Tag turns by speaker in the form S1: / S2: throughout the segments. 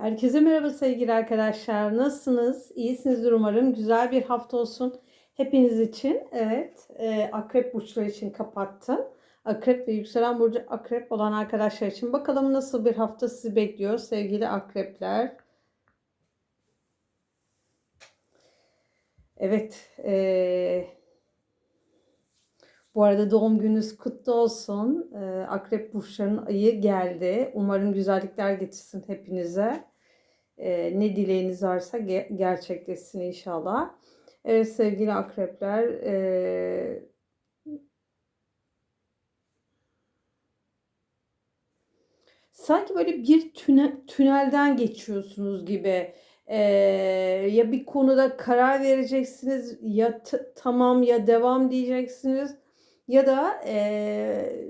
S1: Herkese merhaba sevgili arkadaşlar. Nasılsınız? İyisinizdir umarım. Güzel bir hafta olsun hepiniz için. Evet, e, akrep burçları için kapattım. Akrep ve yükselen burcu akrep olan arkadaşlar için. Bakalım nasıl bir hafta sizi bekliyor sevgili akrepler. Evet, e, bu arada doğum gününüz kutlu olsun. E, akrep burçlarının ayı geldi. Umarım güzellikler getirsin hepinize e, ne dileğiniz varsa ge- gerçekleşsin inşallah. Evet sevgili akrepler e, sanki böyle bir tüne, tünelden geçiyorsunuz gibi. E, ya bir konuda karar vereceksiniz ya tamam ya devam diyeceksiniz ya da e,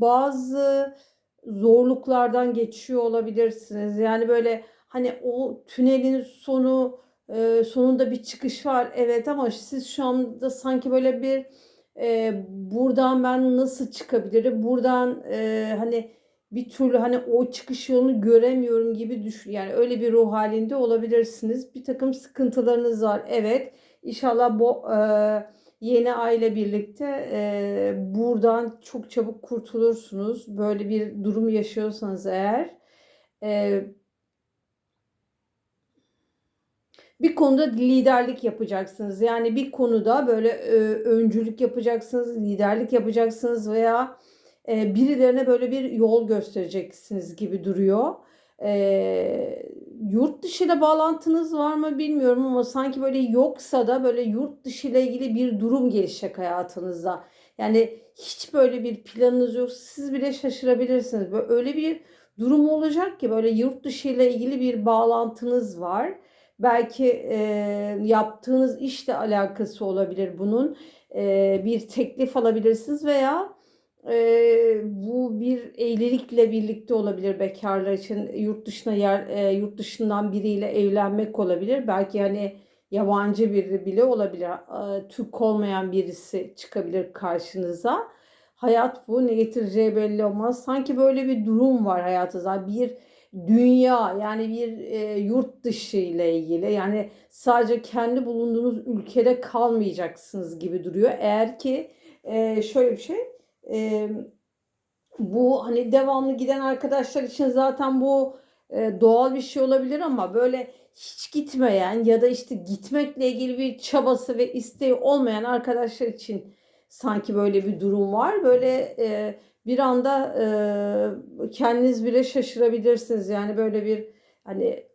S1: bazı zorluklardan geçiyor olabilirsiniz. Yani böyle Hani o tünelin sonu e, sonunda bir çıkış var evet ama siz şu anda sanki böyle bir e, buradan ben nasıl çıkabilirim? Buradan e, hani bir türlü hani o çıkış yolunu göremiyorum gibi düşün. Yani öyle bir ruh halinde olabilirsiniz. Bir takım sıkıntılarınız var. Evet. İnşallah bu e, yeni aile birlikte e, buradan çok çabuk kurtulursunuz. Böyle bir durum yaşıyorsanız eğer. E, bir konuda liderlik yapacaksınız. Yani bir konuda böyle e, öncülük yapacaksınız, liderlik yapacaksınız veya e, birilerine böyle bir yol göstereceksiniz gibi duruyor. E, yurt dışı ile bağlantınız var mı bilmiyorum ama sanki böyle yoksa da böyle yurt dışı ile ilgili bir durum gelişecek hayatınızda. Yani hiç böyle bir planınız yok. Siz bile şaşırabilirsiniz. Böyle öyle bir durum olacak ki böyle yurt dışı ile ilgili bir bağlantınız var. Belki e, yaptığınız işle alakası olabilir bunun. E, bir teklif alabilirsiniz veya e, bu bir evlilikle birlikte olabilir bekarlar için yurt dışına yer e, yurt dışından biriyle evlenmek olabilir. Belki hani yabancı biri bile olabilir. E, Türk olmayan birisi çıkabilir karşınıza. Hayat bu ne getireceği belli olmaz. Sanki böyle bir durum var hayatınızda. Bir dünya yani bir e, yurt dışı ile ilgili yani sadece kendi bulunduğunuz ülkede kalmayacaksınız gibi duruyor. Eğer ki e, şöyle bir şey e, bu hani devamlı giden arkadaşlar için zaten bu e, doğal bir şey olabilir ama böyle hiç gitmeyen ya da işte gitmekle ilgili bir çabası ve isteği olmayan arkadaşlar için sanki böyle bir durum var. Böyle e, bir anda e, kendiniz bile şaşırabilirsiniz. Yani böyle bir hani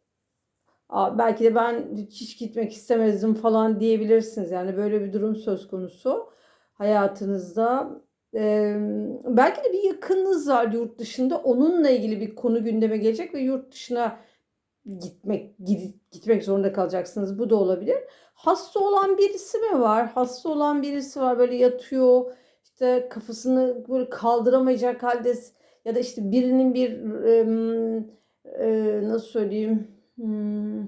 S1: belki de ben hiç gitmek istemezdim falan diyebilirsiniz. Yani böyle bir durum söz konusu hayatınızda. Ee, belki de bir yakınınız var yurt dışında. Onunla ilgili bir konu gündeme gelecek ve yurt dışına gitmek gitmek zorunda kalacaksınız. Bu da olabilir. Hasta olan birisi mi var? Hasta olan birisi var böyle yatıyor işte kafasını böyle kaldıramayacak halde ya da işte birinin bir e, nasıl söyleyeyim hmm,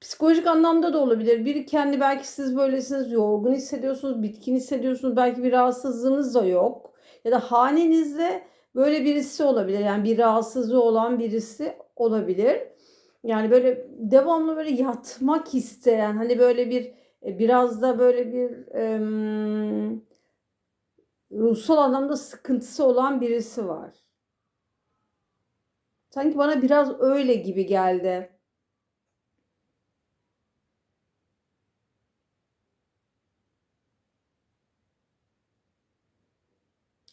S1: psikolojik anlamda da olabilir. Biri kendi belki siz böylesiniz yorgun hissediyorsunuz, bitkin hissediyorsunuz. Belki bir rahatsızlığınız da yok. Ya da hanenizde böyle birisi olabilir. Yani bir rahatsızlığı olan birisi olabilir. Yani böyle devamlı böyle yatmak isteyen hani böyle bir e, biraz da böyle bir e, ruhsal anlamda sıkıntısı olan birisi var. Sanki bana biraz öyle gibi geldi.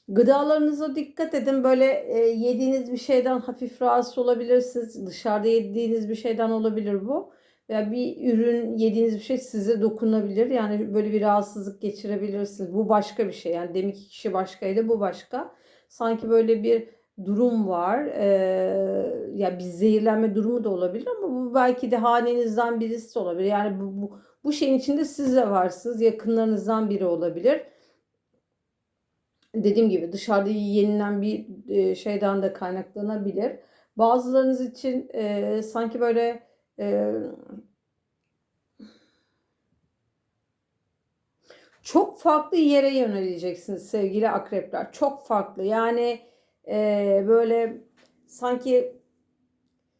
S1: Gıdalarınıza dikkat edin. Böyle e, yediğiniz bir şeyden hafif rahatsız olabilirsiniz. Dışarıda yediğiniz bir şeyden olabilir bu veya bir ürün yediğiniz bir şey size dokunabilir. Yani böyle bir rahatsızlık geçirebilirsiniz. Bu başka bir şey. Yani demek ki kişi başkaydı bu başka. Sanki böyle bir durum var. Ee, ya bir zehirlenme durumu da olabilir ama bu belki de hanenizden birisi de olabilir. Yani bu, bu, bu şeyin içinde siz de varsınız. Yakınlarınızdan biri olabilir. Dediğim gibi dışarıda yenilen bir e, şeyden de kaynaklanabilir. Bazılarınız için e, sanki böyle çok farklı yere yöneleceksiniz sevgili akrepler. Çok farklı. Yani e, böyle sanki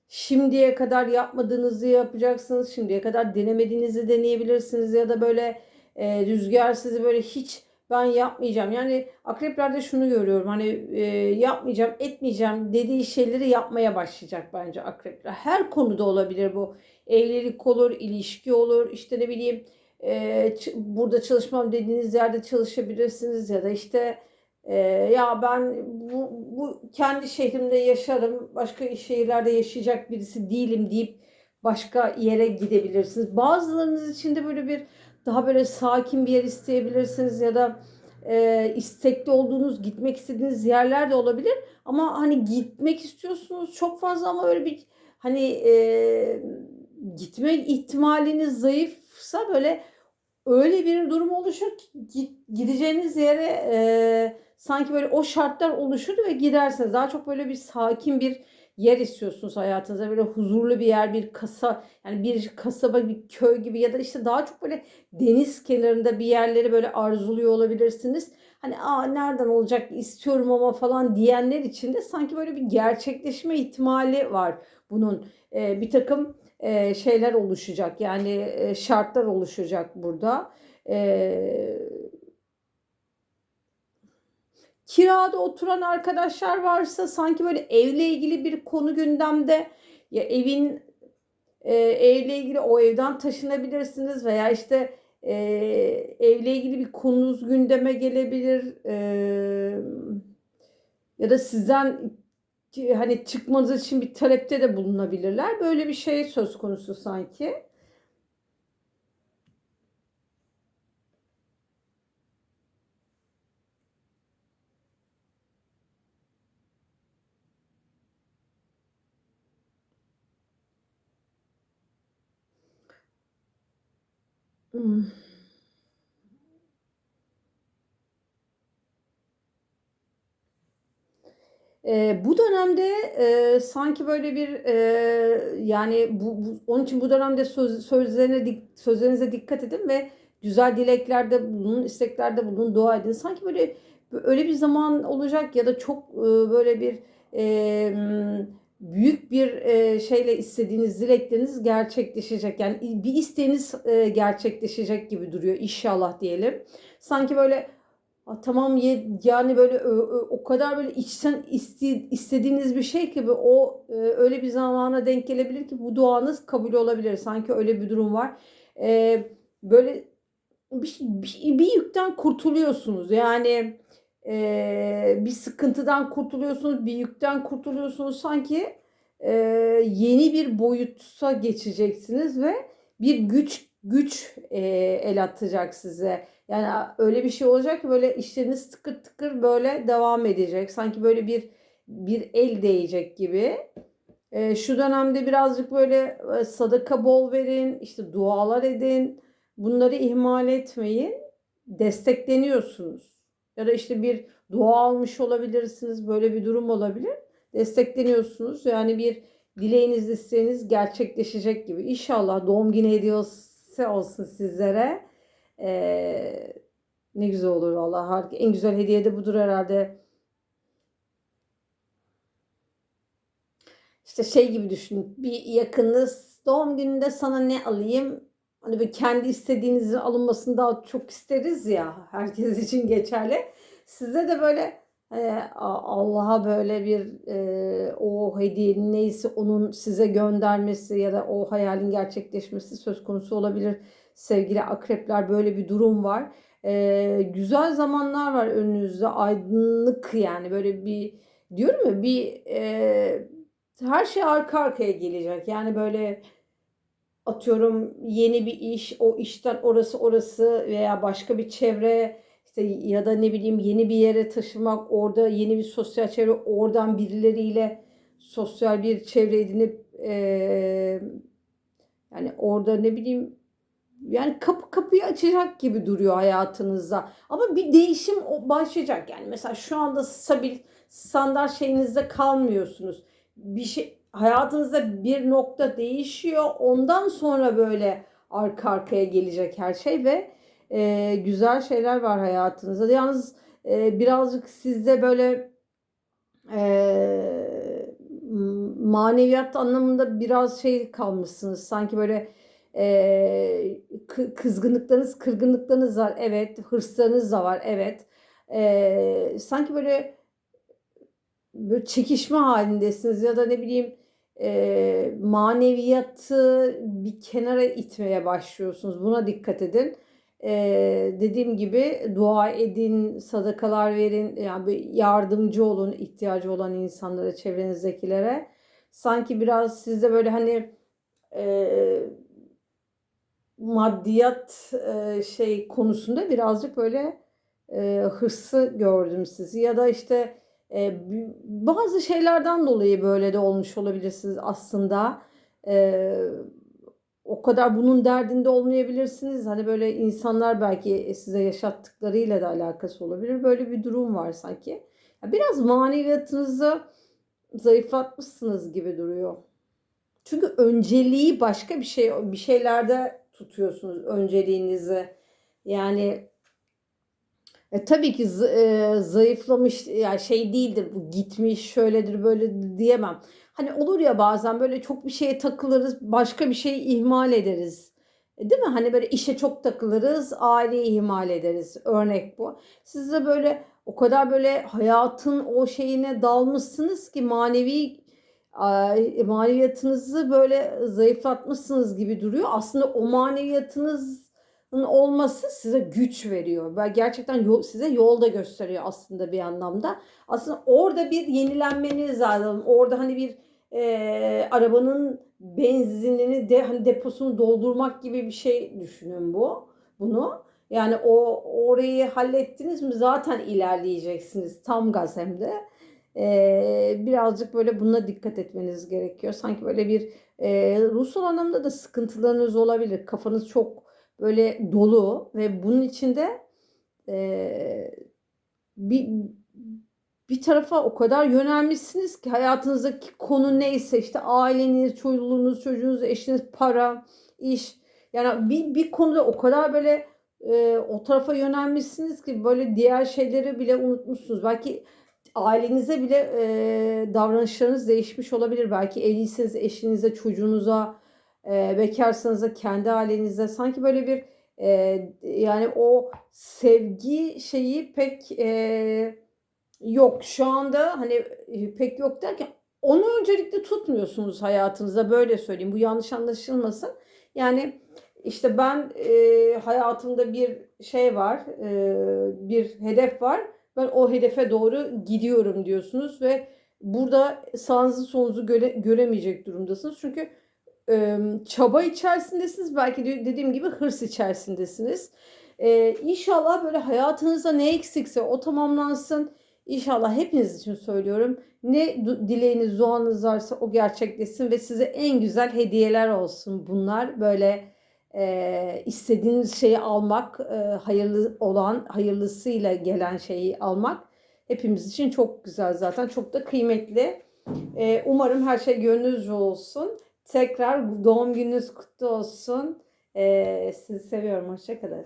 S1: şimdiye kadar yapmadığınızı yapacaksınız. Şimdiye kadar denemediğinizi deneyebilirsiniz ya da böyle e, rüzgar sizi böyle hiç ben yapmayacağım. Yani akreplerde şunu görüyorum. Hani e, yapmayacağım, etmeyeceğim dediği şeyleri yapmaya başlayacak bence akrepler. Her konuda olabilir bu. Evlilik olur, ilişki olur, işte ne bileyim e, burada çalışmam dediğiniz yerde çalışabilirsiniz ya da işte e, ya ben bu, bu kendi şehrimde yaşarım, başka şehirlerde yaşayacak birisi değilim deyip başka yere gidebilirsiniz. Bazılarınız için de böyle bir daha böyle sakin bir yer isteyebilirsiniz ya da e, istekli olduğunuz, gitmek istediğiniz yerler de olabilir. Ama hani gitmek istiyorsunuz çok fazla ama öyle bir hani e, gitme ihtimaliniz zayıfsa böyle öyle bir durum oluşur ki gideceğiniz yere e, sanki böyle o şartlar oluşur ve gidersiniz. Daha çok böyle bir sakin bir yer istiyorsunuz hayatınızda. Böyle huzurlu bir yer, bir kasa, yani bir kasaba, bir köy gibi ya da işte daha çok böyle deniz kenarında bir yerleri böyle arzuluyor olabilirsiniz. Hani aa nereden olacak istiyorum ama falan diyenler için de sanki böyle bir gerçekleşme ihtimali var bunun. Ee, bir takım e, şeyler oluşacak yani e, şartlar oluşacak burada. Ee, kirada oturan arkadaşlar varsa sanki böyle evle ilgili bir konu gündemde ya evin e, evle ilgili o evden taşınabilirsiniz veya işte e, evle ilgili bir konunuz gündeme gelebilir e, ya da sizden hani çıkmanız için bir talepte de bulunabilirler. Böyle bir şey söz konusu sanki. Eee, bu dönemde, eee, sanki böyle bir, eee, yani bu bu onun için bu dönemde söz sözlerine dik sözlerinize dikkat edin ve güzel dileklerde bulunun, isteklerde bulunun, dua edin. Sanki böyle öyle bir zaman olacak ya da çok, ııı, böyle bir, emm, büyük bir, eee, şeyle istediğiniz dilekleriniz gerçekleşecek. Yani bir isteğiniz, eee, gerçekleşecek gibi duruyor inşallah diyelim. Sanki böyle tamam yani böyle o kadar böyle içten iste istediğiniz bir şey ki o e, öyle bir zamana denk gelebilir ki bu duanız kabul olabilir. Sanki öyle bir durum var. Böyle bir, bir, bir yükten kurtuluyorsunuz. Yani eee, bir sıkıntıdan kurtuluyorsunuz, bir yükten kurtuluyorsunuz. Sanki eee, yeni bir boyuta geçeceksiniz ve bir güç güç eee, el atacak size. Yani öyle bir şey olacak ki böyle işleriniz tıkır tıkır böyle devam edecek. Sanki böyle bir bir el değecek gibi. E, şu dönemde birazcık böyle e, sadaka bol verin, işte dualar edin. Bunları ihmal etmeyin. Destekleniyorsunuz. Ya da işte bir dua almış olabilirsiniz. Böyle bir durum olabilir. Destekleniyorsunuz. Yani bir dileğiniz, isteğiniz gerçekleşecek gibi. İnşallah doğum günü hediyesi olsun sizlere. Ee, ne güzel olur harika. En güzel hediye de budur herhalde. İşte şey gibi düşün. Bir yakınınız doğum gününde sana ne alayım? Hani bir kendi istediğinizin alınmasını daha çok isteriz ya. Herkes için geçerli. Size de böyle e, Allah'a böyle bir e, o hediyenin neyse onun size göndermesi ya da o hayalin gerçekleşmesi söz konusu olabilir sevgili akrepler böyle bir durum var. Ee, güzel zamanlar var önünüzde aydınlık yani böyle bir diyorum ya bir e, her şey arka arkaya gelecek. Yani böyle atıyorum yeni bir iş, o işten orası orası veya başka bir çevre işte ya da ne bileyim yeni bir yere taşımak, orada yeni bir sosyal çevre, oradan birileriyle sosyal bir çevre edinip e, yani orada ne bileyim yani kapı kapıyı açacak gibi duruyor hayatınızda. Ama bir değişim başlayacak. Yani mesela şu anda stabil standart şeyinizde kalmıyorsunuz. Bir şey hayatınızda bir nokta değişiyor. Ondan sonra böyle arka arkaya gelecek her şey ve e, güzel şeyler var hayatınızda. Yalnız e, birazcık sizde böyle e, maneviyat anlamında biraz şey kalmışsınız. Sanki böyle e, kı- kızgınlıklarınız, kırgınlıklarınız var. Evet. Hırslarınız da var. Evet. E, sanki böyle böyle çekişme halindesiniz ya da ne bileyim e, maneviyatı bir kenara itmeye başlıyorsunuz. Buna dikkat edin. E, dediğim gibi dua edin, sadakalar verin, yani yardımcı olun ihtiyacı olan insanlara, çevrenizdekilere. Sanki biraz sizde böyle hani e, maddiyat e, şey konusunda birazcık böyle e, hırsı gördüm sizi ya da işte e, bazı şeylerden dolayı böyle de olmuş olabilirsiniz aslında. E, o kadar bunun derdinde olmayabilirsiniz. Hani böyle insanlar belki size yaşattıklarıyla da alakası olabilir. Böyle bir durum var sanki. Biraz maneviyatınızı zayıflatmışsınız gibi duruyor. Çünkü önceliği başka bir şey bir şeylerde tutuyorsunuz önceliğinizi. Yani e, tabii ki e, zayıflamış yani şey değildir bu gitmiş şöyledir böyle diyemem. Hani olur ya bazen böyle çok bir şeye takılırız başka bir şeyi ihmal ederiz. E, değil mi? Hani böyle işe çok takılırız aileyi ihmal ederiz. Örnek bu. Siz de böyle o kadar böyle hayatın o şeyine dalmışsınız ki manevi maneviyatınızı böyle zayıflatmışsınız gibi duruyor. Aslında o maneviyatınız olması size güç veriyor ve gerçekten yol, size yol da gösteriyor aslında bir anlamda. Aslında orada bir yenilenmeniz lazım. Orada hani bir e, arabanın benzinini de hani deposunu doldurmak gibi bir şey düşünün bu. Bunu. Yani o orayı hallettiniz mi zaten ilerleyeceksiniz tam gaz hem de. Ee, birazcık böyle buna dikkat etmeniz gerekiyor. Sanki böyle bir e, ruhsal anlamda da sıkıntılarınız olabilir. Kafanız çok böyle dolu ve bunun içinde e, bir bir tarafa o kadar yönelmişsiniz ki hayatınızdaki konu neyse işte aileniz, çoluğunuz, çocuğunuz, eşiniz, para, iş. Yani bir, bir konuda o kadar böyle e, o tarafa yönelmişsiniz ki böyle diğer şeyleri bile unutmuşsunuz. Belki ailenize bile e, davranışlarınız değişmiş olabilir. Belki evliyseniz eşinize, çocuğunuza, e, bekarsanız da kendi ailenize sanki böyle bir e, yani o sevgi şeyi pek e, yok. Şu anda hani e, pek yok derken onu öncelikle tutmuyorsunuz hayatınızda böyle söyleyeyim. Bu yanlış anlaşılmasın. Yani işte ben e, hayatımda bir şey var, e, bir hedef var. Ben o hedefe doğru gidiyorum diyorsunuz ve burada sağınızı solunuzu göre, göremeyecek durumdasınız. Çünkü e, çaba içerisindesiniz. Belki de dediğim gibi hırs içerisindesiniz. E, inşallah böyle hayatınızda ne eksikse o tamamlansın. İnşallah hepiniz için söylüyorum. Ne dileğiniz, duanız varsa o gerçekleşsin ve size en güzel hediyeler olsun bunlar. Böyle e, istediğiniz şeyi almak, e, hayırlı olan, hayırlısıyla gelen şeyi almak hepimiz için çok güzel zaten. Çok da kıymetli. E, umarım her şey gönlünüzce olsun. Tekrar doğum gününüz kutlu olsun. E, sizi seviyorum. Hoşçakalın.